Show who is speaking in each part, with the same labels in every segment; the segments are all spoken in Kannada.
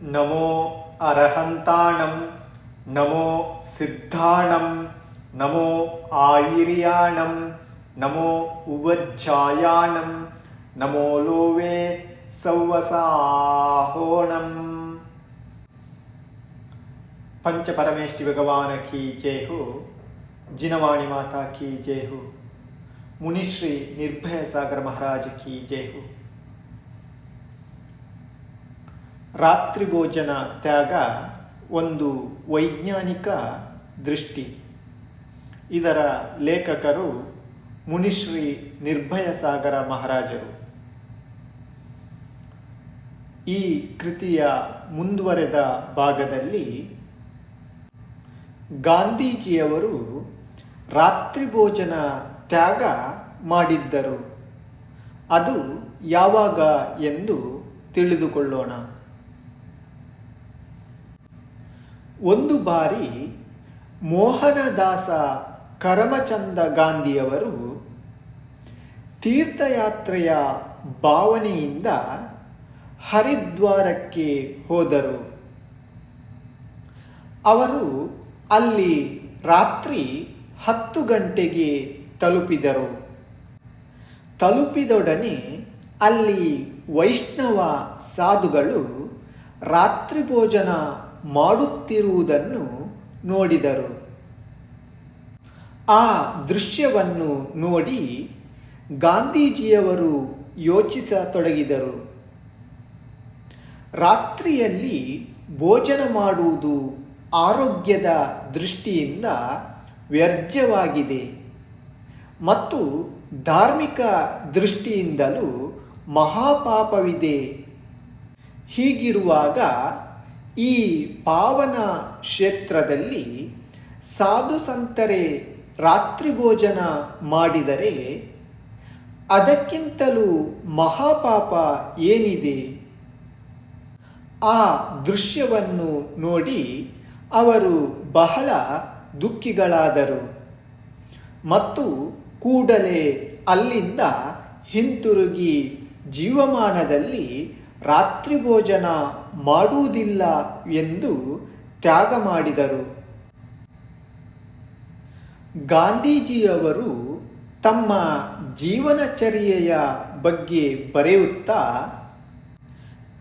Speaker 1: నమో అర్హంతాణం నమో సిద్ధాణం నమో ఆయిర్యాణం నమో ఉవజ్జాయాణం నమో లోవే సౌవసాహోణం పంచపరమేష్టి భగవాన్ కీ జేహు జినవాణి మాత కీ జేహు మునిశ్రీ నిర్భయ సాగర్ మహారాజ్ కీ జేహు. ಮಹಾರಾಜ ಕಿ ಜೈ ಹೋ ರಾತ್ರಿ ಭೋಜನ ತ್ಯಾಗ ಒಂದು ವೈಜ್ಞಾನಿಕ ದೃಷ್ಟಿ. ಇದರ ಲೇಖಕರು ಮುನಿಶ್ರೀ ನಿರ್ಭಯ ಸಾಗರ ಮಹಾರಾಜರು. ಈ ಕೃತಿಯ ಮುಂದುವರೆದ ಭಾಗದಲ್ಲಿ ಗಾಂಧೀಜಿಯವರು ರಾತ್ರಿ ಭೋಜನ ತ್ಯಾಗ ಮಾಡಿದ್ದರು. ಅದು ಯಾವಾಗ ಎಂದು ತಿಳಿದುಕೊಳ್ಳೋಣ. ಒಂದು ಬಾರಿ ಮೋಹನದಾಸ ಕರಮಚಂದ ಗಾಂಧಿಯವರು ತೀರ್ಥಯಾತ್ರೆಯ ಭಾವನೆಯಿಂದ ಹರಿದ್ವಾರಕ್ಕೆ ಹೋದರು. ಅವರು ಅಲ್ಲಿ ರಾತ್ರಿ ಹತ್ತು ಗಂಟೆಗೆ ತಲುಪಿದರು. ತಲುಪಿದೊಡನೆ ಅಲ್ಲಿ ವೈಷ್ಣವ ಸಾಧುಗಳು ರಾತ್ರಿ ಭೋಜನ ಮಾಡುತ್ತಿರುವುದನ್ನು ನೋಡಿದರು. ಆ ದೃಶ್ಯವನ್ನು ನೋಡಿ ಗಾಂಧೀಜಿಯವರು ಯೋಚಿಸತೊಡಗಿದರು. ರಾತ್ರಿಯಲ್ಲಿ ಭೋಜನ ಮಾಡುವುದು ಆರೋಗ್ಯದ ದೃಷ್ಟಿಯಿಂದ ವ್ಯರ್ಜವಾಗಿದೆ ಮತ್ತು ಧಾರ್ಮಿಕ ದೃಷ್ಟಿಯಿಂದಲೂ ಮಹಾಪಾಪವಿದೆ. ಹೀಗಿರುವಾಗ ಈ ಪಾವನ ಕ್ಷೇತ್ರದಲ್ಲಿ ಸಾಧು ಸಂತರೆ ರಾತ್ರಿ ಭೋಜನ ಮಾಡಿದರೆ ಅದಕ್ಕಿಂತಲೂ ಮಹಾಪಾಪ ಏನಿದೆ? ಆ ದೃಶ್ಯವನ್ನು ನೋಡಿ ಅವರು ಬಹಳ ದುಃಖಿಗಳಾದರು. ಮತ್ತು ಕೂಡಲೇ ಅಲ್ಲಿಂದ ಹಿಂತಿರುಗಿ ಜೀವಮಾನದಲ್ಲಿ ರಾತ್ರಿ ಭೋಜನ ಮಾಡುವುದಿಲ್ಲ ಎಂದು ತ್ಯಾಗ ಮಾಡಿದರು. ಗಾಂಧೀಜಿಯವರು ತಮ್ಮ ಜೀವನಚರ್ಯೆಯ ಬಗ್ಗೆ ಬರೆಯುತ್ತಾ,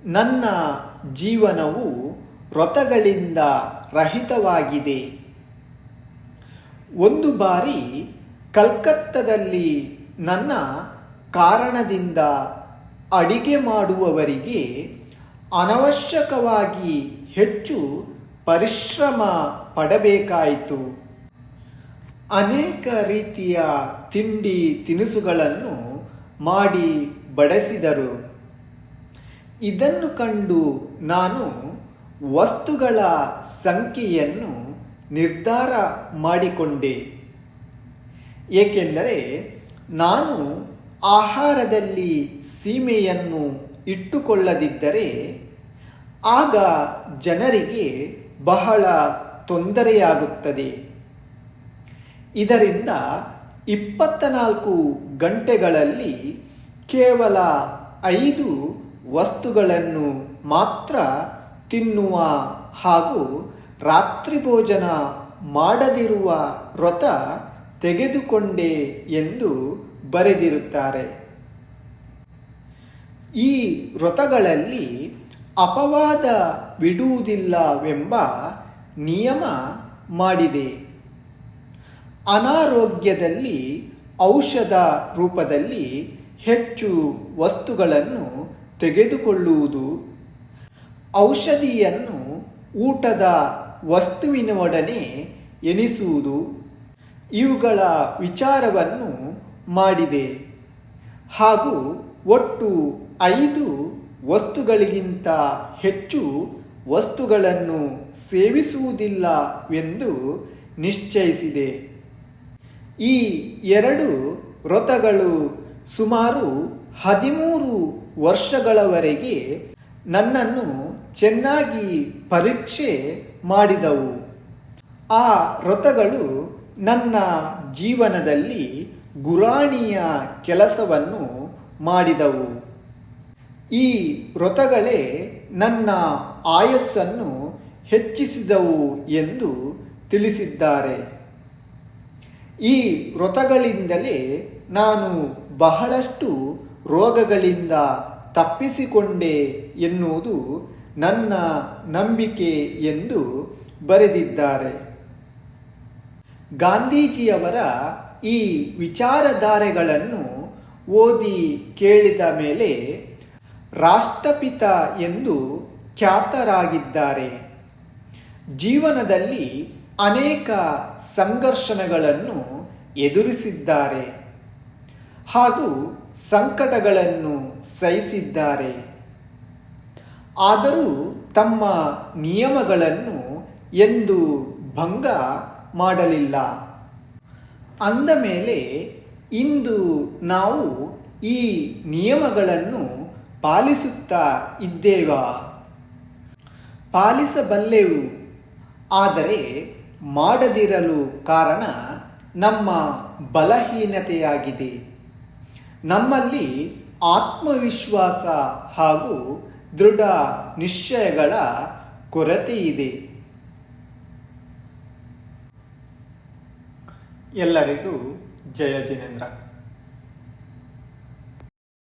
Speaker 1: ನನ್ನ ಜೀವನವು ವ್ರತಗಳಿಂದ ರಹಿತವಾಗಿದೆ. ಒಂದು ಬಾರಿ ಕಲ್ಕತ್ತದಲ್ಲಿ ನನ್ನ ಕಾರಣದಿಂದ ಅಡಿಗೆ ಮಾಡುವವರಿಗೆ ಅನವಶ್ಯಕವಾಗಿ ಹೆಚ್ಚು ಪರಿಶ್ರಮ ಪಡಬೇಕಾಯಿತು. ಅನೇಕ ರೀತಿಯ ತಿಂಡಿ ತಿನಿಸುಗಳನ್ನು ಮಾಡಿ ಬಡಿಸಿದರು. ಇದನ್ನು ಕಂಡು ನಾನು ವಸ್ತುಗಳ ಸಂಖ್ಯೆಯನ್ನು ನಿರ್ಧಾರ ಮಾಡಿಕೊಂಡೆ. ಏಕೆಂದರೆ ನಾನು ಆಹಾರದಲ್ಲಿ ಸೀಮೆಯನ್ನು ಇಟ್ಟುಕೊಳ್ಳದಿದ್ದರೆ ಆಗ ಜನರಿಗೆ ಬಹಳ ತೊಂದರೆಯಾಗುತ್ತದೆ. ಇದರಿಂದ ಇಪ್ಪತ್ತ ನಾಲ್ಕು ಗಂಟೆಗಳಲ್ಲಿ ಕೇವಲ ಐದು ವಸ್ತುಗಳನ್ನು ಮಾತ್ರ ತಿನ್ನುವ ಹಾಗೂ ರಾತ್ರಿ ಭೋಜನ ಮಾಡದಿರುವ ವ್ರತ ತೆಗೆದುಕೊಂಡೆ ಎಂದು ಬರೆದಿರುತ್ತಾರೆ. ಈ ವ್ರತಗಳಲ್ಲಿ ಅಪವಾದ ಬಿಡುವುದಿಲ್ಲವೆಂಬ ನಿಯಮ ಮಾಡಿದೆ. ಅನಾರೋಗ್ಯದಲ್ಲಿ ಔಷಧ ರೂಪದಲ್ಲಿ ಹೆಚ್ಚು ವಸ್ತುಗಳನ್ನು ತೆಗೆದುಕೊಳ್ಳುವುದು, ಔಷಧಿಯನ್ನು ಊಟದ ವಸ್ತುವಿನೊಡನೆ ಎನಿಸುವುದು ಇವುಗಳ ವಿಚಾರವನ್ನು ಮಾಡಿದೆ. ಹಾಗೂ ಒಟ್ಟು ಐದು ವಸ್ತುಗಳಿಗಿಂತ ಹೆಚ್ಚು ವಸ್ತುಗಳನ್ನು ಸೇವಿಸುವುದಿಲ್ಲವೆಂದು ನಿಶ್ಚಯಿಸಿದೆ. ಈ ಎರಡು ವ್ರತಗಳು ಸುಮಾರು ಹದಿಮೂರು ವರ್ಷಗಳವರೆಗೆ ನನ್ನನ್ನು ಚೆನ್ನಾಗಿ ಪರೀಕ್ಷೆ ಮಾಡಿದವು. ಆ ವ್ರತಗಳು ನನ್ನ ಜೀವನದಲ್ಲಿ ಗುರಾಣಿಯ ಕೆಲಸವನ್ನು ಮಾಡಿದವು. ಈ ವ್ರತಗಳೇ ನನ್ನ ಆಯಸ್ಸನ್ನು ಹೆಚ್ಚಿಸಿದವು ಎಂದು ತಿಳಿಸಿದ್ದಾರೆ. ಈ ವ್ರತಗಳಿಂದಲೇ ನಾನು ಬಹಳಷ್ಟು ರೋಗಗಳಿಂದ ತಪ್ಪಿಸಿಕೊಂಡೆ ಎನ್ನುವುದು ನನ್ನ ನಂಬಿಕೆ ಎಂದು ಬರೆದಿದ್ದಾರೆ. ಗಾಂಧೀಜಿಯವರ ಈ ವಿಚಾರಧಾರೆಗಳನ್ನು ಓದಿ ಕೇಳಿದ ಮೇಲೆ ರಾಷ್ಟ್ರಪಿತ ಎಂದು ಖ್ಯಾತರಾಗಿದ್ದಾರೆ. ಜೀವನದಲ್ಲಿ ಅನೇಕ ಸಂಘರ್ಷಣಗಳನ್ನು ಎದುರಿಸಿದ್ದಾರೆ. ಹಾಗೂ ಸಂಕಟಗಳನ್ನು ಸಹಿಸಿದ್ದಾರೆ. ಆದರೂ ತಮ್ಮ ನಿಯಮಗಳನ್ನು ಎಂದು ಭಂಗ ಮಾಡಲಿಲ್ಲ. ಅಂದ ಮೇಲೆ ಇಂದು ನಾವು ಈ ನಿಯಮಗಳನ್ನು ಪಾಲಿಸುತ್ತಾ ಇದ್ದೇವಾ? ಪಾಲಿಸಬಲ್ಲೆವು. ಆದರೆ ಮಾಡದಿರಲು ಕಾರಣ ನಮ್ಮ ಬಲಹೀನತೆಯಾಗಿದೆ. ನಮ್ಮಲ್ಲಿ ಆತ್ಮವಿಶ್ವಾಸ ಹಾಗೂ ದೃಢ ನಿಶ್ಚಯಗಳ ಕೊರತೆ ಇದೆ ಎಲ್ಲರಿಗೂ ಜಯ ಜಿನೇಂದ್ರ.